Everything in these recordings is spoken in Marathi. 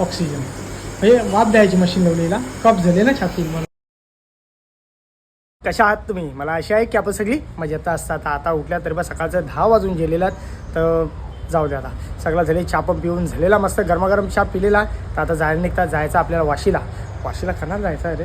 ऑक्सिजन म्हणजे वाफ द्यायची मशीन लावलेला. कप झाले ना छाती म्हणून. कशा आहात तुम्ही? मला अशी आहे की आपण सगळी मजेत असतात. आता उठल्या तरी बा सकाळचं दहा वाजून गेलेला तर जाऊ द्या आता. सगळं झाले चहा पण पिऊन झालेला मस्त गरमागरम चहा पिलेला. तर आता जायला निघता जायचं आपल्याला वाशीला. वाशीला खाणार जायचं अरे?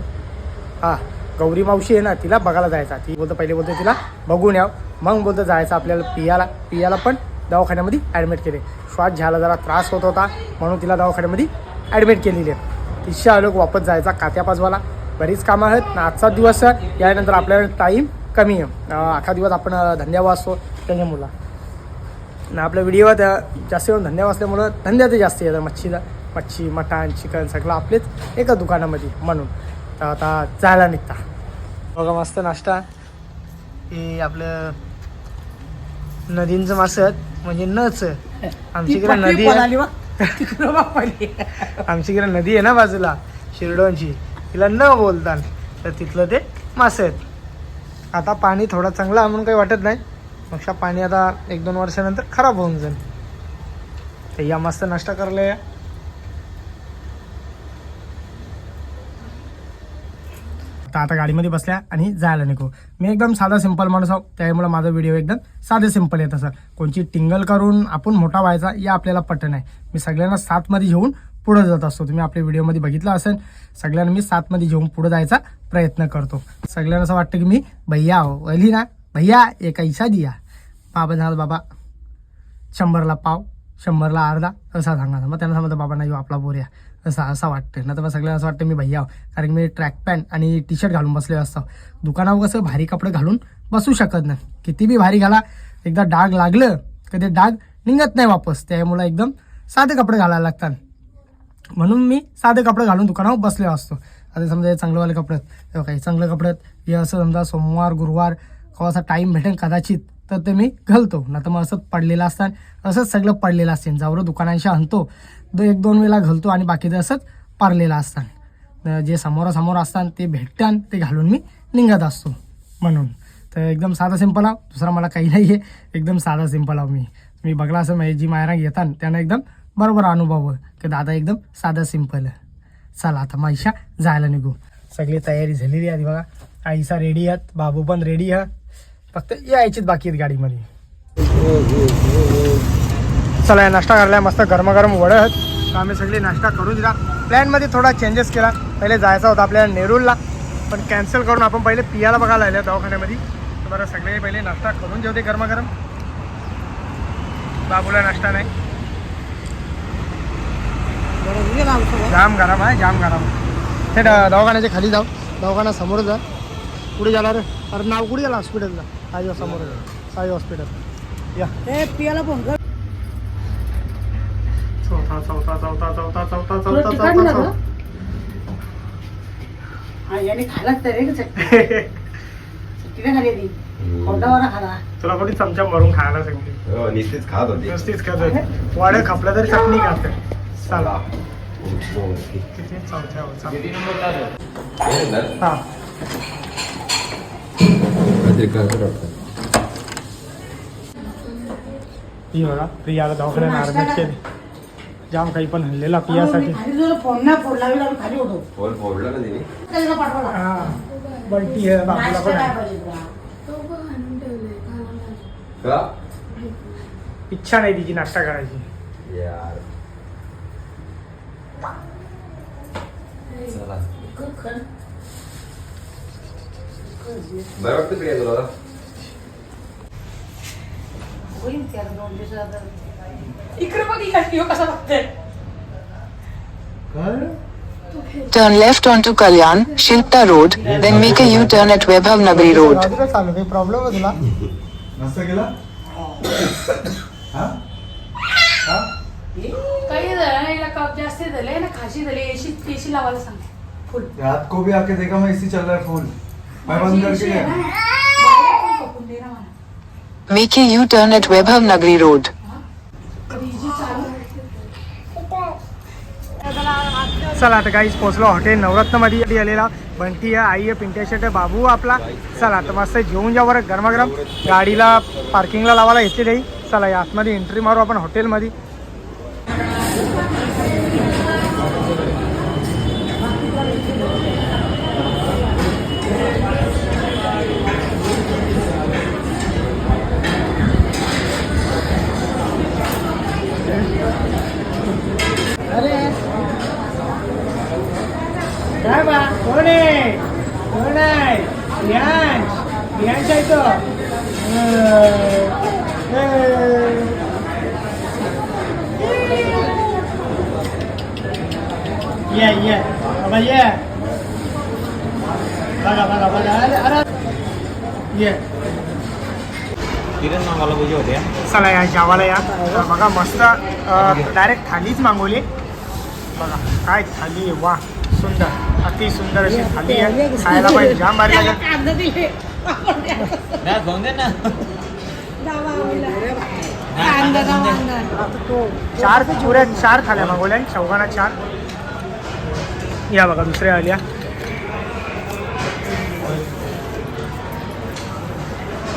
हां गौरी मावशी आहे ना तिला बघायला जायचा. ती बोलतं पहिले बोलतो तिला बघून याव. मग बोलतं जायचं आपल्याला पियाला. पियाला पण दवाखान्यामध्ये ॲडमिट केले. श्वास घ्यायला जरा त्रास होत होता म्हणून तिला दवाखान्यामध्ये ॲडमिट केलेली. आहे तिशा आलो वापस जायचा कात्या पाजवाला. बरीच कामं आहेत ना आजचा दिवस यानंतर आपल्याला टाईम कमी आहे. अं, अख्खा दिवस आपण धंद्यावर असतो त्याच्यामुळं ना आपल्या व्हिडिओवर जास्त करून धंद्या असल्यामुळं धंद्याचं जास्त येतं. मच्छीला मच्छी मटण चिकन सगळं आपलेच एका दुकानामध्ये म्हणून. तर आता जायला निघता. बघा मस्त नाश्ता. हे आपलं नदींचं मासं म्हणजे नच. आमच्याकडे नदी आहे. आमच्याकडे नदी आहे ना बाजूला शिरडोनची तिला न बोलतात तर तिथलं ते मासे आहेत आता पाणी थोडं चांगलं म्हणून काही वाटत नाही. मग पाणी आता एक दोन वर्षानंतर खराब होऊन जाईल तर या मस्त नाश्ता करले या. तर आता गाडीमध्ये बसल्या आणि जायला निघू. मी एकदम साधा सिंपल माणूस आहो. त्यामुळे माझा व्हिडिओ एकदम साधे सिंपल येत असं कोणची टिंगल करून आपण मोठा व्हायचा या आपल्याला पटन नाही. मी सगळ्यांना साथमध्ये घेऊन पुढे जात असतो. तुम्ही आपल्या व्हिडिओमध्ये बघितलं असेल सगळ्यांना मी साथमध्ये घेऊन पुढे जायचा प्रयत्न करतो. सगळ्यांना असं वाटतं की मी भैया हो अली ना भैया एक ऐसा दिया बाबा झाला बाबा शंभरला पाव. शंभरला अर्धा असा सांगा मग त्यांना समजतं बाबा नाही आपला बोऱ्या असं असं वाटतं ना तर मग सगळ्यांना असं वाटतं मी भैया कारण की मी ट्रॅक पॅन्ट आणि टी शर्ट घालून बसलेलो असतो. दुकानावर कसं भारी कपडे घालून बसू शकत नाही. किती बी भारी घाला एकदा डाग लागलं कधी डाग निघत नाही वापस. त्यामुळे एकदम साधे कपडे घालायला लागतात. म्हणून मी साधे कपडे घालून दुकानावर बसलेलो असतो. आता समजा हे चांगलेवाले कपडे आहेत. काही चांगले कपडे आहेत. हे असं समजा सोमवार गुरुवार केव्हा असा टाईम भेटेल कदाचित. तर ते मी घालतो. ना तर मग असंच पडलेलं असतं असंच सगळं पडलेलं असते. जावरं दुकानांशी आणतो. द- एक दोन वेळा घालतो आणि बाकीचं असंच पारलेलं असतं. जे समोरासमोर असतात ते भेटतात ते घालून मी निघत असतो म्हणून. तर एकदम साधा सिंपल आहो. दुसरा मला काही नाही आहे एकदम साधा सिंपल आहो मी. मी बघला असं म्हणजे जी मायरा घेतात त्यांना एकदम बरोबर अनुभव की दादा एकदम साधा सिंपल चला आता माईशा जायला निघू. सगळी तयारी झालेली आहे बघा. आईसा रेडी आहेत. बाबू पण रेडी आहात फक्त यायचीच बाकी आहेत गाडीमध्ये. चला या नाश्ता करायला मस्त गरमागरम वडं आहेत आम्ही सगळे नाश्ता करून दिला. प्लॅनमध्ये थोडा चेंजेस केला. पहिले जायचा होता आपल्याला नेरूळला पण कॅन्सल करून आपण पहिले पियाला बघायला आल्या दवाखान्यामध्ये. तर बरं सगळे पहिले नाश्ता करून जेवते गरमागरम. बाबूला नाश्ता नाही. जाम गरम आहे जाम गरम. हे दवाखान्याच्या खाली जाऊ. दवाखाना समोर जा. कुठे जाणार? रे अरे नाव कुठे झालं हॉस्पिटलला साई समोर साई हॉस्पिटल. या. ए पियाला फोन कर. चौथा चौथा चौथा चौथा चौथा चौथा चौथा हा यांनी खालाच तर रे चटणी. चटणी खाली ती खाला. तुला कोणी चमचा मारून खायला सांगितली? हो, निस्तीच खात होती. निस्तीच खात होती. वाड्या खापला तरी चटणी चला. किती चमचा ही बघा प्रियाला दवाखान्यात ऍडमिट केली. जाम काही पण हल्लेला पियासाठी. खाली जो फोन ना फोन लावला आम्ही खाली होतो फोन फोडला ना तिने? त्याला पाठवला. हा बंटी आहे बाबूला नाश्ता पण काय आहे. पाहिजे तुला? का? इच्छा नाही तिची नाश्ता करायची. यार. चला. बरं वाटतं प्रिया तुला? होईल त्याला दोन दिवसात इकडे बघ इकडे कसा बघतोय Turn left onto Kalyan, Shilpa Road, then make a U-turn at Vaibhav Nagari Road. काही झालं ना याला कप जास्त झाले ना खाशी झाली एसी एसी लावायला सांगते फुल रात को भी आके देखा मैं इसी चल रहा है phone Make a U turn at Webhav Nagri Road. चला आता काहीच पोचलो हॉटेल नवरत्नमध्ये. आलेला. बंटी आई आहे पिंट्या शर्ट बाबू आपला. चला आता मस्त जेवून बरं गरमागरम. गाडीला पार्किंगला लावायला येते चला या आतमध्ये एंट्री मारू आपण हॉटेलमध्ये अं, अं. ये ये बाबा ये. बघा बघा बघा. अरे अरे. ये. चला या जेवायला या. तर बघा मस्त डायरेक्ट थालीच मागवली. बघा काय थाली वा सुंदर. अति सुंदर अशी थाली आहे. खायला पाहिजे. जाम भारी लागेल कांदा दिले कांदा का वांगा? चार चुऱ्या चार थाल्या मागवल्या आणि चौघांना चार या बघा दुसऱ्या आल्या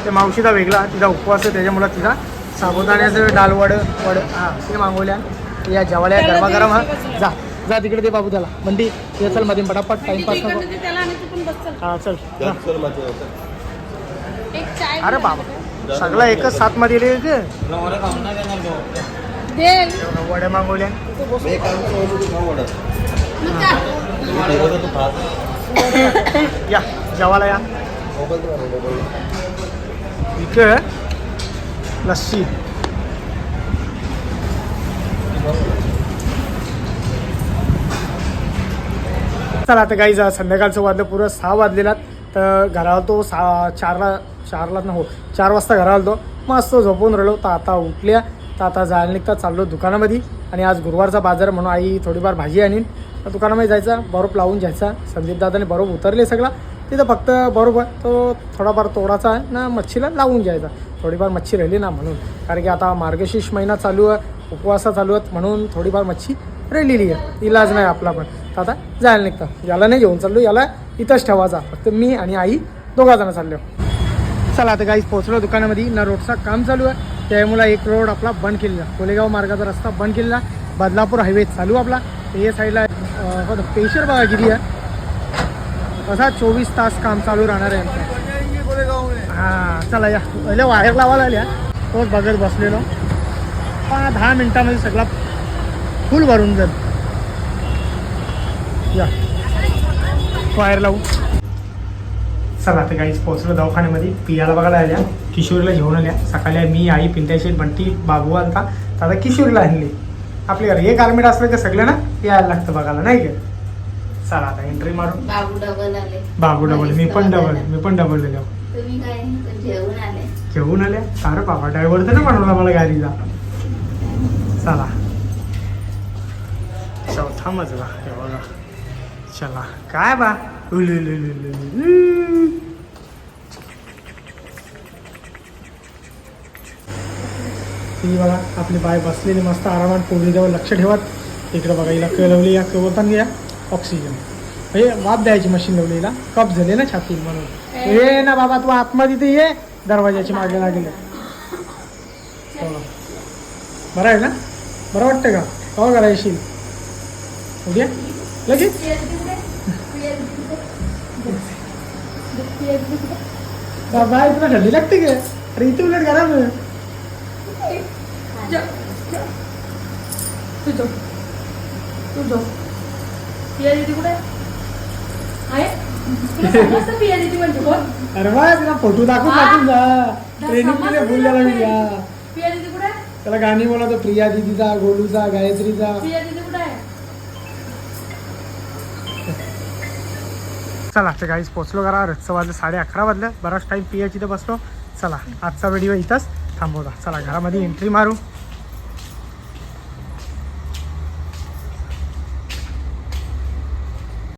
ते मावशीचा वेगळा तिचा उपवास आहे त्याच्यामुळे तिचा साबुदाण्याचं डाल वड वड हां ते मागवल्या या जेवायला या गरमागरम हा जा जा तिकडे ते बाबू त्याला मंडी ये चलमध्ये पटापट टाइमपास नको तिकडनं ते त्याला आणि तू पण बस चल. हा चल जा. एक चाय अरे बाबा सगळं एकच साथमध्ये दे वड्या मागवल्या या जेवायला या. इथे लस्सी. चला आता काही जा संध्याकाळचं वाजलं पुरं सहा वाजलेलात. तर घराला तो सा चारला चारला ना हो चार वाजता घरा आलो तो मस्त झोपून राहिलो. तर आता उठल्या. तर आता जायला निघता चाललो दुकानामध्ये. आणि आज गुरुवारचा बाजार म्हणून आई थोडीफार भाजी आणीन. तर दुकानामध्ये जायचा बरोबर लावून जायचा संदीप दादाने बरोबर उतरले सगळा. तिथं फक्त बरोबर तो थोडाफार तोडाचा आहे ना मच्छीला लावून जायचा थोडीफार मच्छी राहिली ना म्हणून. कारण की आता मार्गशीर्ष महिना चालू आहे. उपवासा चालू आहेत म्हणून थोडीफार मच्छी राहिलेली आहे. इलाज नाही आपला पण. तर आता जायला निघता. याला नाही घेऊन चाललो. याला इथंच ठेवायचा फक्त मी आणि आई दोघा जण चाललो. चला आता काहीच पोहोचलो दुकानामध्ये. ना रोडचा काम चालू आहे. त्यामुळे एक रोड आपला बंद केलेला. कोलेगाव मार्गाचा रस्ता बंद केलेला. बदलापूर हायवे चालू आपला. हे साईडला हो, पेशर बघा किती आहे. असा चोवीस तास काम चालू राहणार आहे हां चला या. पहिले वायर लावायला आल्या. तोच बघत बसलेलो. पाच दहा मिनिटामध्ये सगळा फुल भरून जाईल. या. वायर लावू. चला आता काहीच पोहोचलो दवाखान्यामध्ये. पियाला बघायला आल्या किशोरीला घेऊन आल्या. सकाळी मी आई पिंट्याशी बंटी बाबू आलता तर आता किशोरीला आणली. आपल्या घरी हे गारमेंट असलं का सगळं ना यायला लागतं बघायला नाही का? चला आता एंट्री मारू बाबू डबल आले. बाबू डबल मी पण डबल मी पण डबल दिलो. तुम्ही काय जेवण आले. घेऊन आल्या? अरे बाबा ड्रायव्हर तर नाही बनवला मला गाडीचा चला. चौथा मजला हे बघा. चला काय बा. ती बघा आपली बाय बसलेली मस्त आरामात पोरीजवळ लक्ष ठेवत. इकडे बघा हिला कळवली या कवतान घ्या. ऑक्सिजन हे वाप द्यायची मशीन लावली हिला. कप झाले ना छातीत म्हणून. ये ना बाबा तू आतमध्ये इथे ये. दरवाजाची मागे लागले. बरं आहे ना? बरं वाटतं का? कवा करा येशील उद्या? लगेच? बाबा तुला थंडी लागते का अरे इथे उलट दिदी दिदी म्हणजे कोण? अरे वा तुला फोटो दाखवून हा? दाखवून जा. ट्रेनिंग समजतं बोलल्याला तुला मी दिदी त्याला गाणी बोलवतो प्रिया दिदीचा गोलूचा गायत्रीचा. चला तर काहीच पोचलो करा रथचं वाजलं साडे अकरा वाजलं. बराच टाईम पी एच इथं बसलो. चला आजचा व्हिडिओ इथंच थांबवता. चला घरामध्ये एंट्री मारू.